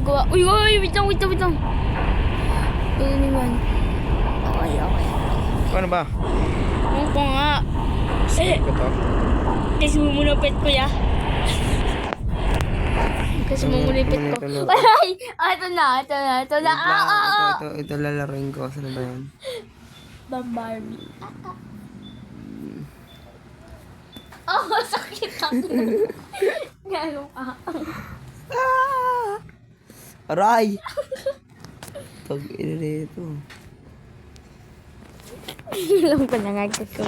Nagawa. Uy, uy, wait lang, wait lang, wait lang. Ano naman? Okay, okay. Paano ba? Ano ko nga? Eh, Ito to. kasi mumunapit ko ya. Kasi Ano, mumunipit ano ko. ito, no? Ay, ah, ito na, ito na, ito na. Wait Ah, ah, ah. Ito, ito, ito lalaroin ko. Saan ba yan? Barbie. Oh, sakit ako. Gano'n ka. Aray! Pag ito. Alam ko na nga ko.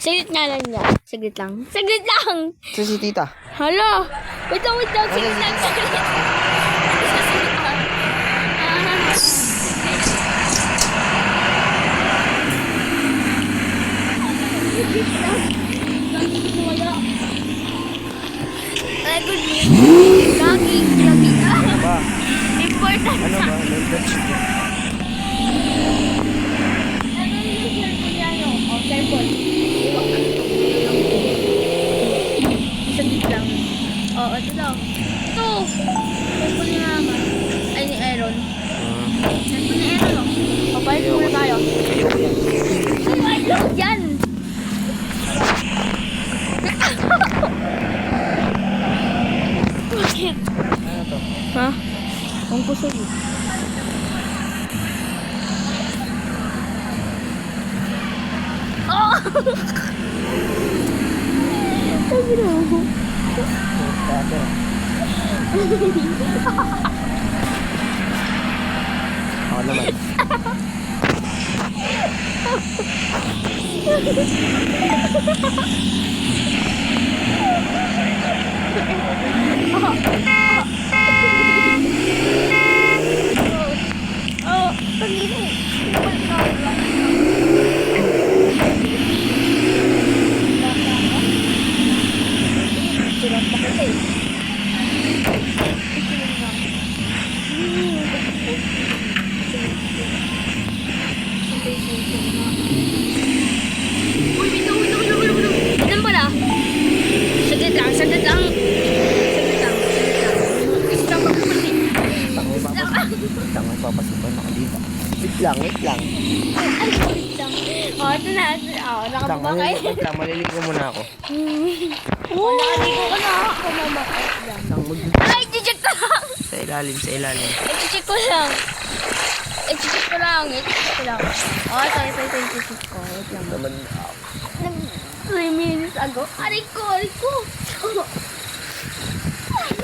Saglit nga lang niya. Saglit lang. Saglit lang! Sa si tita. Hala! Wait lang, wait lang. Saglit lang. Saglit lang. Saglit lang. Ah. Ay, good news. Lagi, lagi. Ah, Ba? important Ano na. ba? Nag-touch ko. Ano yung cellphone niya, no? Oh, cellphone. Iwak. Saglit lang. Oh, ito daw. Ito! Cellphone ni Mama. Ay, ni Aaron. Cellphone ni Aaron, oh. Papalit muna tayo. ayoko yan. Ay, ayaw yan! Bakit? Ano to? Ha? Ang kusog eh. Oh! Sabi na ako. Tata. Ako naman. Oh, pag-ibig. Sulat pa kasi. Uy, bitaw, bitaw, bitaw, bitaw, bitaw. Ilan pala? Saglit lang, saglit lang. Saglit lang, saglit lang. Stop ako kasi. Tango pa ako. Tango papasipan ako dito. Wait lang, wait lang. Ay, wait lang. Oh, ito na. ito na. Oh, Lang, nakababa kayo. wait lang, maliligo muna ako. Oh, nakaligo ka na. Ako mama. Lang, Ay, check ko lang. sa ilalim, sa ilalim. I-check ko lang. I-check ko lang. I-check ko lang. Oh, ito, ito, ito, i-check ko. Wait lang. Naman, Nag 3 minutes ago. Aray ko, aray ko.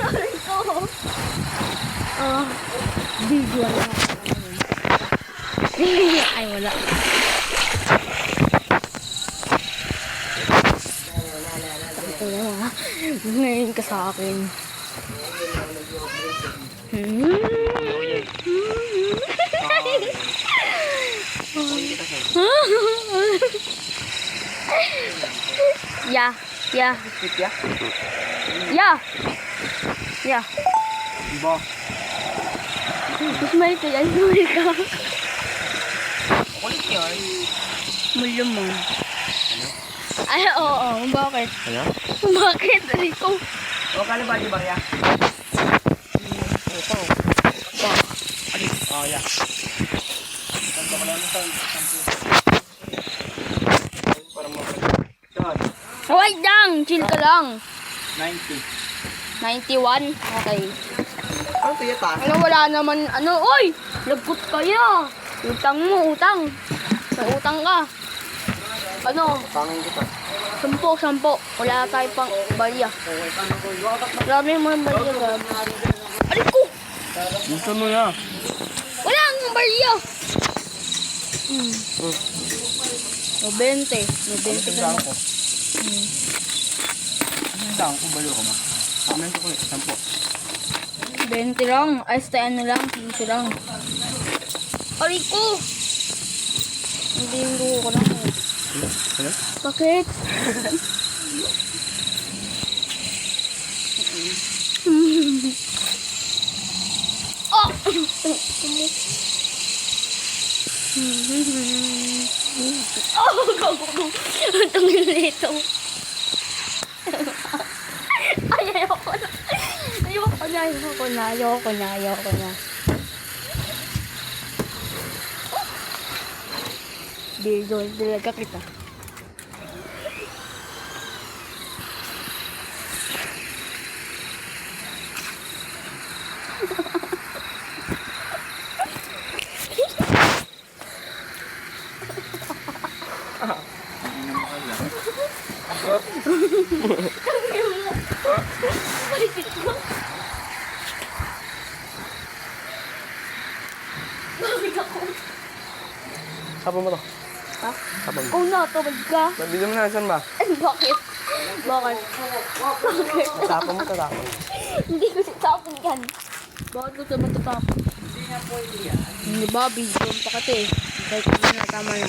Aray ko. Ah, visual na. Ay, wala. Ito na nga. Ngayon ka sa akin. Hmm. Yeah, yeah, ya? yeah. Yeah. Ba? Smile ka yan, smile ka. Kulit yan. Mulo mo. Ay, oo, oo. Bakit? Ano? Bakit? Ko. O, kano ba di ba ya? Ito. Ba? Oh, ya. Tanto ko lang ito. Para mo. Yan. Wait lang! Chill ka lang. 90. 91? Okay. Ano to yata? Ano, wala naman, ano, oy! Lagot kayo! Utang mo, utang. May utang ka. Ano? Pangin kita. Sampo, sampo. Wala tayo pang ko? Na. Grabe mo yung barya, grabe. Aray ko! Gusto mo ya? Wala ang barya! Hmm. O, 20. May 20 ka na. ko. Ano yung daan ko? Balo ko ma. Amen ko kulit. Sampo. 20 lang. Ay, ano lang. Piso lang. Aray ko! Hindi yung luho ko lang. Ano? Bakit? oh! Oh, gago ko. Ang tangil nito. Ay, ayoko na. Ayoko na, ayoko na, ayoko na, ayoko na. Dito, talaga kita. Sapo mo to. Ha? Mo. Oh, natawag ka. Nabili mo na, saan ba? Bakit? Bakit? Bakit? Sapo mo to, sapo. Hindi ko sitapon yan. Bakit ko sa matatapon? Hindi nga pwede yan. Hindi ba? Video pa kasi. Kahit hindi na tama na.